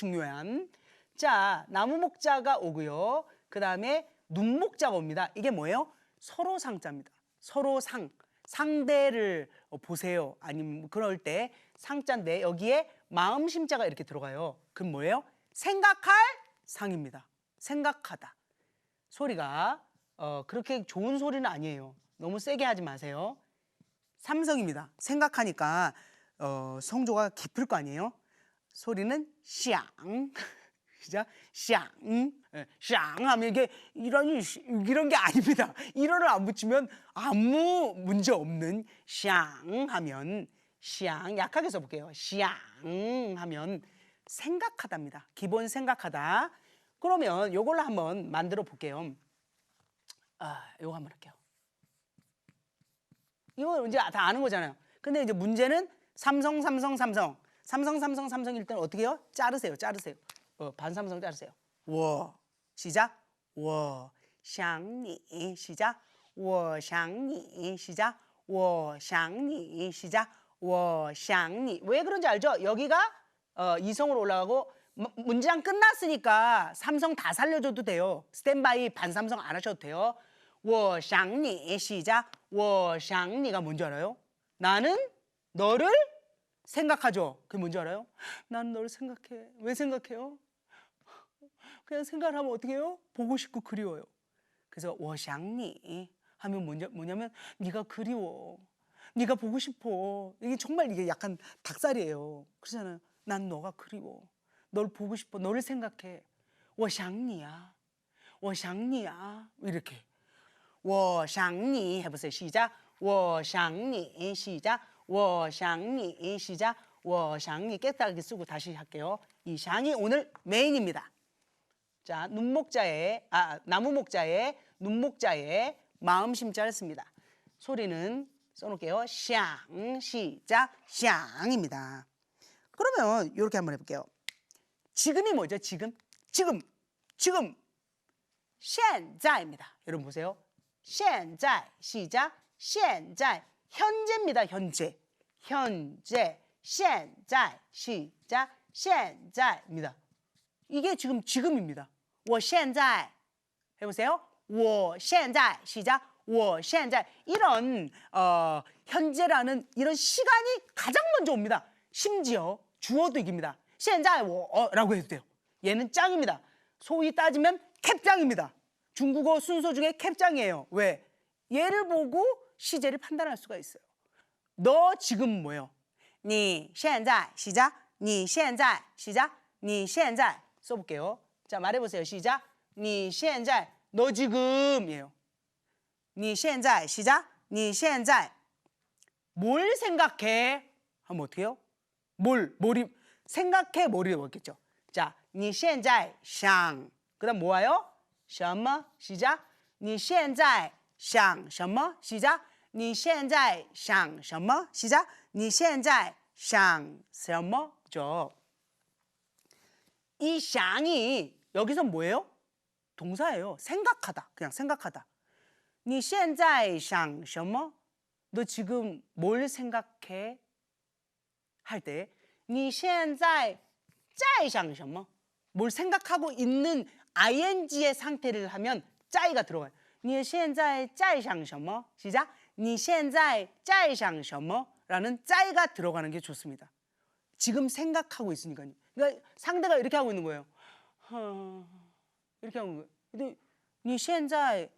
중요한. 자, 나무 목자가 오고요. 그 다음에 눈 목자가 옵니다. 이게 뭐예요? 서로 상자입니다. 서로 상. 상대를 어, 보세요. 아니면 그럴 때 상자인데 여기에 마음 심자가 이렇게 들어가요. 그럼 뭐예요? 생각할 상입니다. 생각하다. 소리가 어, 그렇게 좋은 소리는 아니에요. 너무 세게 하지 마세요. 삼성입니다. 생각하니까 어, 성조가 깊을 거 아니에요? 소리는 샹. 시작. 샹. 예, 샹 하면 이게 이런 시- 이런 게 아닙니다. 이런을 안 붙이면 아무 문제 없는 샹 하면 샹 약하게 써 볼게요. 샹 하면 생각하다입니다. 기본 생각하다. 그러면 요걸로 한번 만들어 볼게요. 아, 요거 한번 할게요. 이거 이제 다 아는 거잖아요. 근데 이제 문제는 삼성, 삼성, 삼성. 삼성 삼성 삼성일 때는 어떻게 해요? 자르세요. 자르세요. 어, 반삼성 자르세요. 워 시작. 워 샹니 시작. 워 샹니 시작. 워 샹니 시작. 워 샹니 왜 그런지 알죠? 여기가 어, 이성으로 올라가고 문장 끝났으니까 삼성 다 살려줘도 돼요. 스탠바이 반삼성 안 하셔도 돼요. 워 샹니 시작. 워 샹니가 뭔지 알아요? 나는 너를 생각하죠. 그게 뭔지 알아요? 난 널 생각해. 왜 생각해요? 그냥 생각을 하면 어떻게 해요? 보고 싶고 그리워요. 그래서 워샹니 하면 뭐냐, 뭐냐면 네가 그리워. 네가 보고 싶어. 이게 정말 이게 약간 닭살이에요. 그러잖아요. 난 너가 그리워. 널 보고 싶어. 너를 생각해. 워샹니야. 워샹니야. 이렇게. 워샹니 해보세요. 시작. 워샹니 시작. 我想你 시작. 我想你 깨끗하게 쓰고 다시 할게요. 이 샹이 오늘 메인입니다. 자, 눈목자에 아 나무 목자에 눈목자에 마음 심자를 씁니다. 소리는 써놓을게요. 샹 시작 샹입니다. 그러면 이렇게 한번 해볼게요. 지금이 뭐죠? 지금 지금 지금 现在입니다. 여러분 보세요. 现在 시작 现在 현재입니다. 현재 현재 现在 시작 现在입니다. 이게 지금 지금입니다. 我现在 해보세요. 我现在 시작. 我现在 이런 어, 현재라는 이런 시간이 가장 먼저 옵니다. 심지어 주어도 이깁니다. 现在我 어, 라고 해도 돼요. 얘는 짱입니다. 소위 따지면 캡짱입니다. 중국어 순서 중에 캡짱이에요. 왜? 얘를 보고 시제를 판단할 수가 있어요. 너 지금 뭐예요? 你现在 시작. 你现在 시작. 你现在 써볼게요. 자 말해보세요. 시작. 你现在너 지금이에요. 你现在 시작. 你现在뭘 생각해? 하면 어떻게요? 뭘 몰입 생각해 몰입 없겠죠. 자, 你现在想 그다음 뭐예요? 什么 시작. 你现在想什么 시작. 你现在想什么 시작. 你现在想什么죠. 이 샹이 여기서 뭐예요? 동사예요. 생각하다. 그냥 생각하다. 你现在想什么? 너 지금 뭘 생각해? 할 때, 你现在在想什么? 뭘 생각하고 있는 ing의 상태를 하면 在가 들어가요. 你现在在想什么? 시작. 你现在在想什么? 라는 在가 들어가는 게 좋습니다. 지금 생각하고 있으니까요. 그러니까 상대가 이렇게 하고 있는 거예요. 하, 이렇게 하고 있는 거예요. 근데 你现在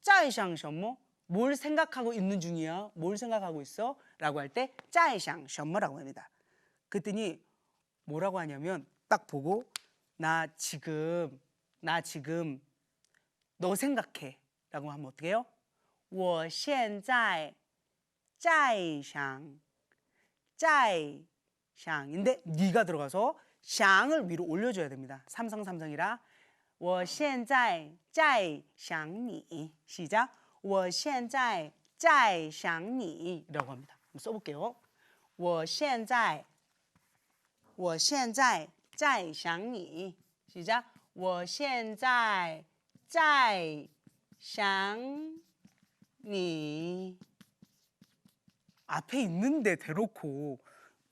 在想什么? 뭘 생각하고 있는 중이야? 뭘 생각하고 있어? 라고 할 때 在想什么라고 합니다. 그랬더니 뭐라고 하냐면 딱 보고 나 지금 나 지금 너 생각해 라고 하면 어떻게 해요? 我现在在想在想인데 네가 들어가서 샹을 위로 올려줘야 됩니다. 삼성 삼성이라 我现在在想你 시작 我现在在想你라고 합니다. 한번 써볼게요. 我现在我现在在想你 시작 我现在在想你 니 앞에 있는데 대놓고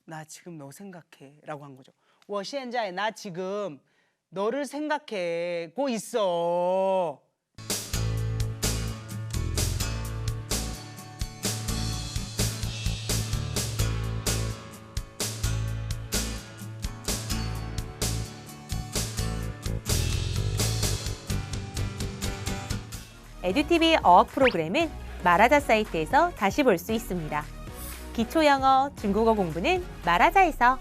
나 지금 너 생각해 라고 한 거죠. 워시엔자에 나 지금 너를 생각해고 있어. 에듀티비 어학 프로그램은 마라자 사이트에서 다시 볼 수 있습니다. 기초 영어, 중국어 공부는 마라자에서